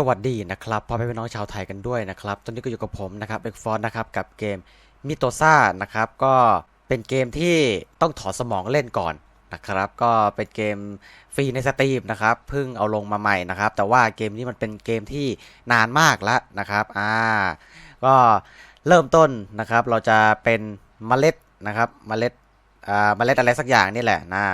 สวัสดีนะครับพ่อแม่พี่น้องชาวไทยกันด้วยนะครับ ตอนนี้ก็อยู่กับผมนะครับเด็กฟอนนะครับกับเกมมิโตซ่านะครับก็เป็นเกมที่ต้องถอดสมองเล่นก่อนนะครับ ก็เป็นเกมฟรีในสตรีมนะครับเพิ่งเอาลงมาใหม่นะครับ แต่ว่าเกมนี้มันเป็นเกมที่นานมากแล้วนะครับอ่าก็เริ่มต้นนะครับ เราจะเป็นเมล็ดนะครับเมล็ดอ่าเมล็ดอะไรสักอย่างนี่แหละนะ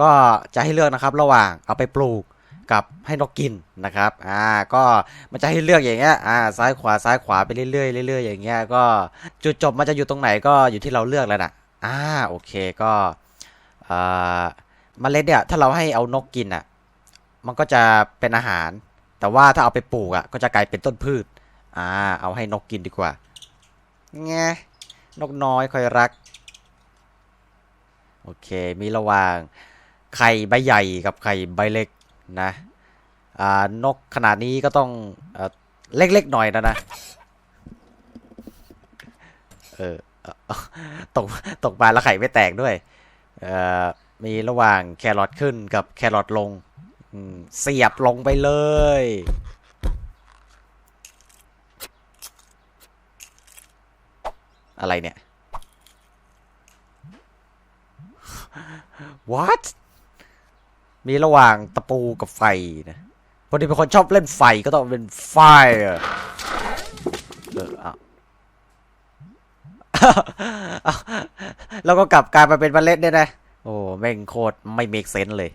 ก็จะให้เลือกนะครับระหว่างเอาไปปลูก กับให้นกกินนะครับ อ่า ก็มันจะให้เลือกอย่างเงี้ย อ่า ซ้ายขวา ซ้ายขวาไปเรื่อยๆเรื่อยๆอย่างเงี้ย ก็จุดจบมันจะอยู่ตรงไหนก็อยู่ที่เราเลือกแล้วนะอ่า โอเค ก็อ่าเมล็ดเนี่ย ถ้าเราให้เอานกกินอะ มันก็จะเป็นอาหาร แต่ว่าถ้าเอาไปปลูกอะ ก็จะกลายเป็นต้นพืช อ่า เอาให้นกกินดีกว่าแงนกน้อยคอยรัก โอเค มีระหว่างไข่ใบใหญ่กับไข่ใบเล็ก นะอ่านกขนาดนี้ก็ต้องเอเล็กๆหน่อยนะนะ เออตกตกปลาแล้วไข่ไม่แตกด้วยมีระหว่างแครอทขึ้นกับแครอทลงเสียบลงไปเลย อะไรเนี่ย what มีระหว่างตะปูกับไฟนะพอดีเป็นคนชอบเล่นไฟก็ต้องเป็นไฟอะเออเอาเอาแล้วก็กลับกลายมาเป็นเมล็ดเนี่ยนะ โอ้แม่งโคตรไม่เมกเซนเลย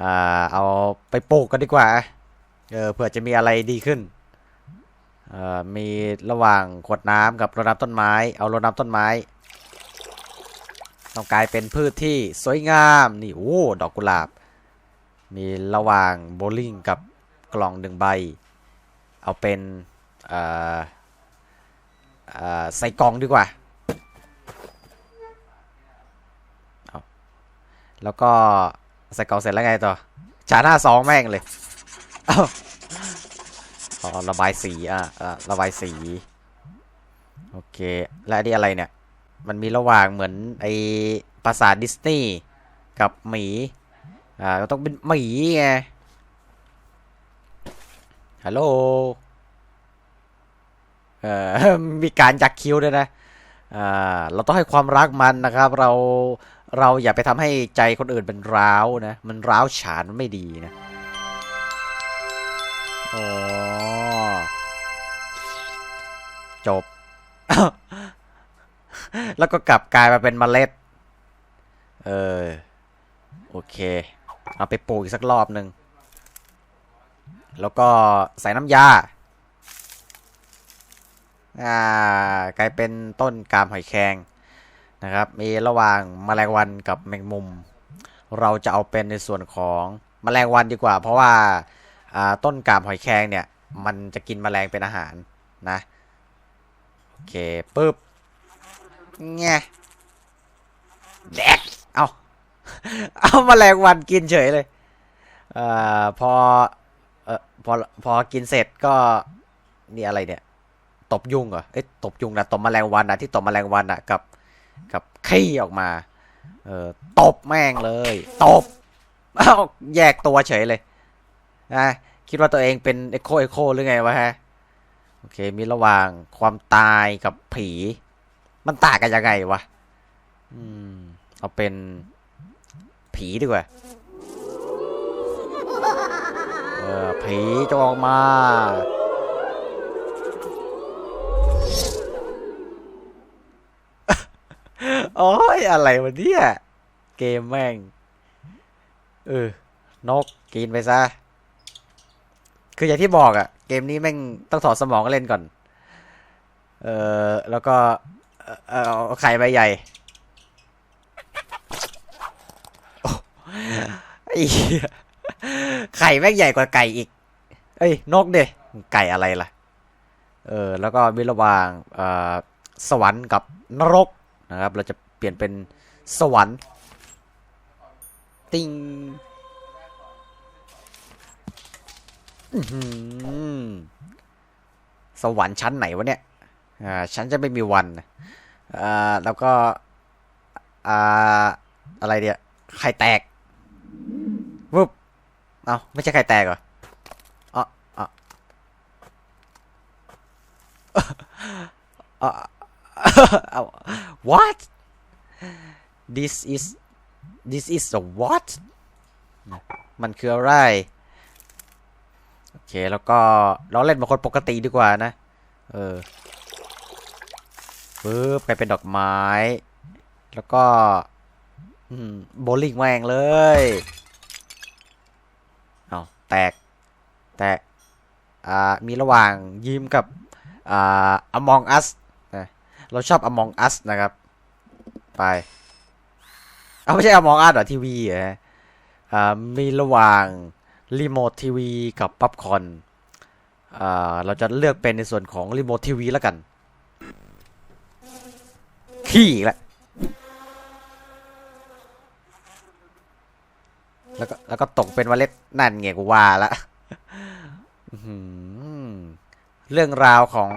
อ่า เอาไปปลูกกันดีกว่า เออเผื่อจะมีอะไรดีขึ้น เอ่อ มีระหว่างขวดน้ำกับรดน้ำต้นไม้ เอารดน้ำต้นไม้ ต้องกลายเป็นพืชที่สวยงามนี่โอ้ดอกกุหลาบ มีระหว่างโบลิ่งกับกล่องหนึ่งใบ เอาเป็นใส่กล่องดีกว่า แล้วก็ใส่กล่องเสร็จแล้วไงต่อชาหน้าสองแม่งเลยเออระบายสีอะอะระบายสี โอเค และอันนี่อะไรเนี่ย มันมีระหว่างเหมือนไอปราสาทดิสนีย์กับหมีอ่าก็ต้องเป็นหมีไงฮัลโหลเอ่อมีการยักคิ้วด้วยนะอ่าเราต้องให้ความรักมันนะครับ เราเราอย่าไปทำให้ใจคนอื่นเป็นร้าวนะ มันร้าวฉานมันไม่ดีนะอ๋อจบ แล้วก็กลับกลายมาเป็นเมล็ด เออ โอเค เอาไปปลูกอีกสักรอบหนึ่ง แล้วก็ใส่น้ำยา อ่า กลายเป็นต้นกามหอยแครงนะครับ มีระหว่างแมลงวันกับแมงมุม เราจะเอาเป็นในส่วนของแมลงวันดีกว่า เพราะว่าต้นกามหอยแครงเนี่ย มันจะกินแมลงเป็นอาหารนะ โอเคปึ๊บ แงแดกเอาเอาแมลงวันกินเฉยเลย เอ่อพอเออพอพอกินเสร็จก็นี่อะไรเนี่ย ตบยุงเหรอเอ้ยตบยุงนะตบแมลงวันนะที่ตบแมลงวันอะกับ กับขี้ออกมา เออตบแม่งเลย ตบเอาแยกตัวเฉยเลยนะคิดว่าตัวเองเป็นเอ็โคเอ็โคหรือไงวะฮะ โอเค มีระหว่างความตายกับผี มันต่างกันยังไงวะ อืม เอาเป็นผีดีกว่า เออ ผีจงออกมา โอ้ย อะไรวะเนี่ย เกมแม่ง เออ นกกินไปซะ คืออย่างที่บอกอะเกมนี้แม่งต้องถอดสมองเล่นก่อน เออแล้วก็ เออเอาไข่ใบใหญ่โอ้ไอ้เหี้ยไข่แม่งใหญ่กว่าไก่อีก เอ้ยนกเดไก่อะไรล่ะ เออ แล้วก็มีระหว่างอ่อสวรรค์กับนรกนะครับ เราจะเปลี่ยนเป็นสวรรค์ ติงสวรรค์ชั้นไหนวะเนี่ย อ่าฉันจะไม่มีวันอ่าแล้วก็อ่าอะไรเดียไข่แตกวึบเอาไม่ใช่ไข่แตกเหรออ๋ออ๋อเอ่อเอา what this is this is a what มันคืออะไร โอเค แล้วก็เราเล่นเหมือนคนปกติดีกว่านะ เออ ปึ๊บไปเป็นดอกไม้ แล้วก็โบลิ่งแมงเลย เอาแตก แตก อ่า มีระหว่างยิ้มกับ อ่า Among Us นะเราชอบ Among Us นะครับ ไป เอาไม่ใช่ Among Us หรอทีวีเหรออ่า มีระหว่างรีโมททีวีกับป๊อปคอนอ่า เราจะเลือกเป็นในส่วนของรีโมททีวีแล้วกัน ขี้อีกแล้วแล้วก็แล้วก็ตกเป็นเมล็ดนั่นไงกูว่าละเรื่องราวของ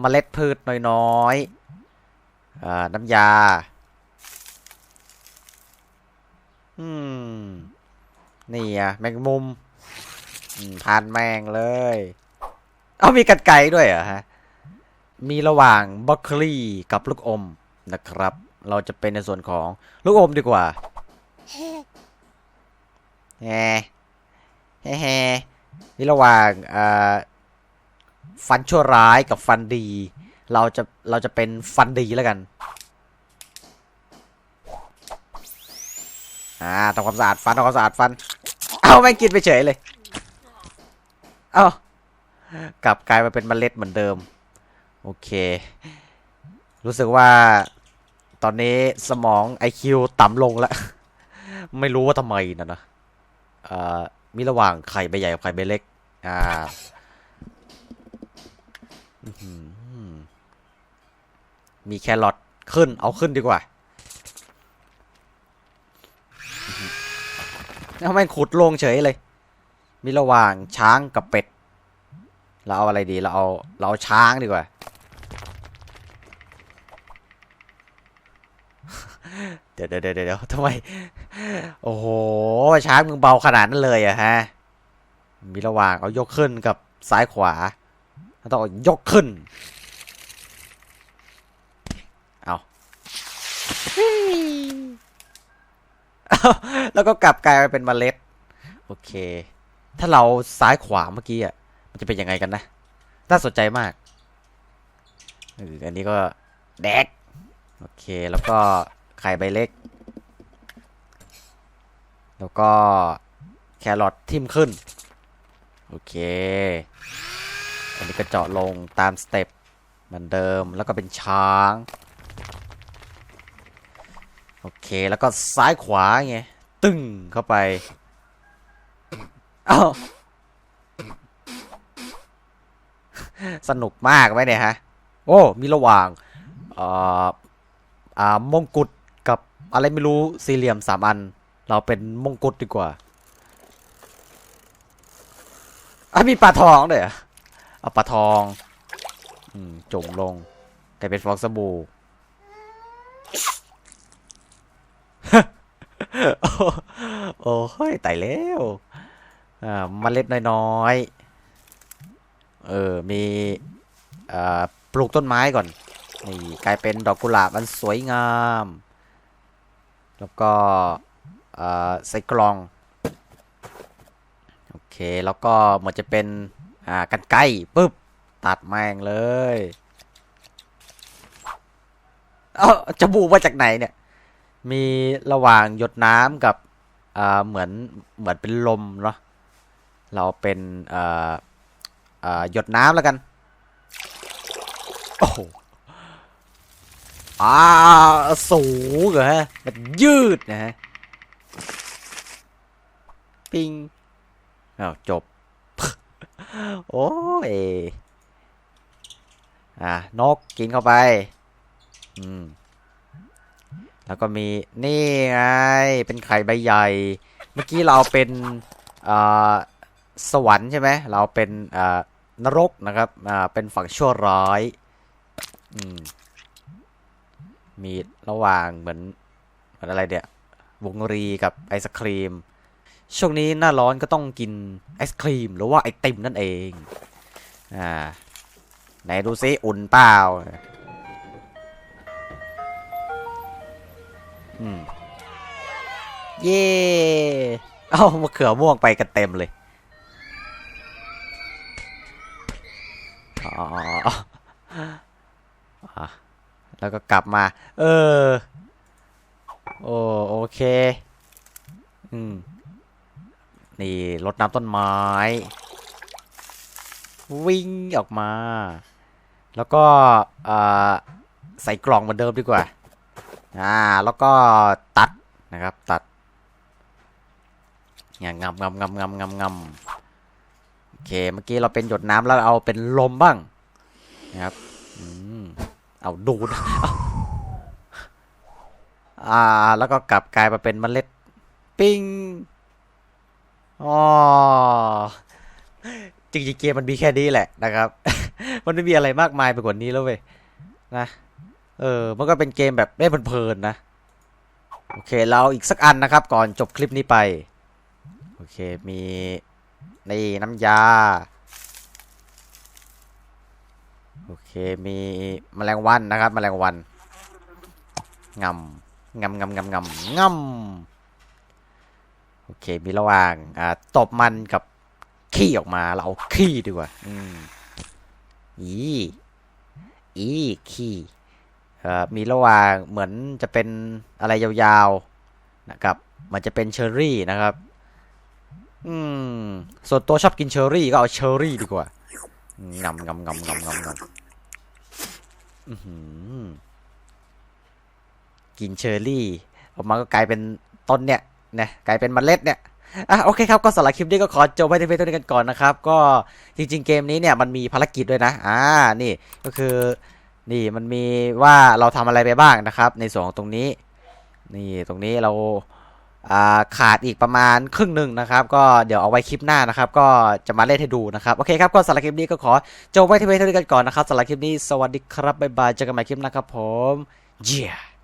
เมล็ดพืชน้อยๆน้ำยา อืม นี่อะแมงมุมทานแมงเลย เอามีกันไกรด้วยเหรอฮะ มีระหว่างบล็อกคลีกับลูกอม นะครับ เราจะเป็นในส่วนของลูกอมดีกว่าแฮแฮแฮนี่ระหว่างอ่าฟันชั่วร้ายกับฟันดี เราจะเราจะเป็นฟันดีแล้วกันอ่าทำความสะอาดฟันทำความสะอาดฟัน เอาไม่งกินไปเฉยเลย เอากลับกลายมาเป็นเมล็ดเหมือนเดิม โอเค รู้สึกว่า ตอนนี้สมอง IQ ต่ำลงแล้ว ไม่รู้ว่าทำไมนะนะมีระหว่างไข่ใบใหญ่กับไข่ใบเล็ก อ่าอมีแครอทขึ้น เอาขึ้นดีกว่าเอาแม่ขุดลงเฉยเลย มีระหว่างช้างกับเป็ด เราเอาอะไรดี เราเอา เราเอาช้างดีกว่า เดี๋ยวเดี๋ยวเดี๋ยวเดี๋ยวทำไม โอ้โหช้างมึงเบาขนาดนั้นเลยอะฮะ มีระหว่างเอายกขึ้นกับซ้ายขวาแล้วต้องยกขึ้น เอาแล้วก็กลับกลายเป็นเมล็ด โอเค ถ้าเราซ้ายขวาเมื่อกี้อะ มันจะเป็นยังไงกันนะ น่าสนใจมากอออันนี้ก็แดก โอเค แล้วก็ ไข่ใบเล็ก แล้วก็แครอททิ่มขึ้น โอเค อันนี้ก็เจาะลงตามสเต็ปเหมือนเดิมแล้วก็เป็นช้าง โอเคแล้วก็ซ้ายขวาไง ตึ้งเข้าไปอ้าสนุกมากไหมเนี่ยฮะ โอ้ มีระหว่างอ่ามงกุฎ อะไรไม่รู้สี่เหลี่ยมสามอัน เราเป็นมงกุฎดีกว่าอะมีปลาทองด้วยเอาปลาทองอืมจุ่มลงกลายเป็นฟองสบู่โอ้เฮ้ยไต่แล้วอ่าเมล็ดน้อยๆ เออ มีอ่าปลูกต้นไม้ก่อน นี่ กลายเป็นดอกกุหลาบมันสวยงาม แล้วก็ใส่กล่อง โอเค แล้วก็เหมือนจะเป็นอ่ากันไกลปุ๊บ ตัดแม่งเลยเอ้าจะบูมาจากไหนเนี่ย มีระหว่างหยดน้ำกับอ่าเหมือนเหมือนเป็นลมเนาะเราเป็นอ่าอ่าหยดน้ำแล้วกัน โอ้โห อ่าสูงเหรอฮะมันยืดนะฮะปิงอ้าวจบ โอ้ยอะนกกินเข้าไป อืม แล้วก็มีนี่ไง เป็นไข่ใบใหญ่ เมื่อกี้เราเป็นอ่าสวรรค์ใช่ไหม เราเป็นอ่านรกนะครับ อ่า เป็นฝั่งชั่วร้าย อืม มีระหว่างเหมือนเหมือนอะไรเดี๋ยวงรีกับไอศครีม ช่วงนี้หน้าร้อนก็ต้องกินไอศครีม หรือว่าไอติมนั่นเอง อ่า ไหนดูซิอุ่นเปล่า อืม เย่เอ้ามะเขือม่วงไปกันเต็มเลยอ๋อ แล้วก็กลับมา เออ โอ้โอเค อืม นี่รดน้ำต้นไม้ วิ่งออกมา แล้วก็ใส่กล่องเหมือนเดิมดีกว่า อ่า แล้วก็ตัดนะครับ ตัดอย่างงำงำงำงำงำงำโอเค เมื่อกี้เราเป็นหยดน้ำแล้วเอาเป็นลมบ้าง นะครับ อืม เอาดูดอ่า แล้วก็กลับกลายมาเป็นเมล็ดปิ้งอ๋อจริงๆเกมมันมีแค่นี้แหละนะครับ มันไม่มีอะไรมากมายไปกว่านี้แล้วเว้ยนะ เออ มันก็เป็นเกมแบบได้เพลินๆนะ โอเค เราอีกสักอันนะครับ ก่อนจบคลิปนี้ไป โอเค มี นี่น้ำยา โอเคมีแมลงวันนะครับ แมลงวันงำงำงำงำงำงำโอเคมีระหว่างอ่าตบมันกับขี้ออกมาเราเอาขี้ดีกว่าอืมอีอีขี้เอ่อมีระหว่างเหมือนจะเป็นอะไรยาวๆนะครับ มันจะเป็นเชอร์รี่นะครับ อืมส่วนตัวชอบกินเชอร์รี่ก็เอาเชอร์รี่ดีกว่า งำงำงำงำงำงำอื้อหือกินเชอร์รี่ ออกมาก็กลายเป็นต้นเนี่ยนะกลายเป็นเมล็ดเนี่ยอะโอเคครับก็สำหรับคลิปนี้ก็ขอจบไว้ที่เพียงเท่านี้กันก่อนนะครับ ก็จริง ๆ เกมนี้เนี่ยมันมีภารกิจด้วยนะ อ่านี่ก็คือนี่มันมีว่าเราทำอะไรไปบ้างนะครับ ในส่วนของตรงนี้ นี่ตรงนี้เรา ขาดอีกประมาณครึ่งหนึ่งนะครับ ก็เดี๋ยวเอาไว้คลิปหน้านะครับ ก็จะมาเล่นให้ดูนะครับ โอเคครับ ก็สำหรับคลิปนี้ก็ขอจบไว้ที่เพียงเท่านี้กันก่อนนะครับสำหรับคลิปนี้สวัสดีครับบ๊ายบายเจอกันใหม่คลิปหน้าครับผมเย้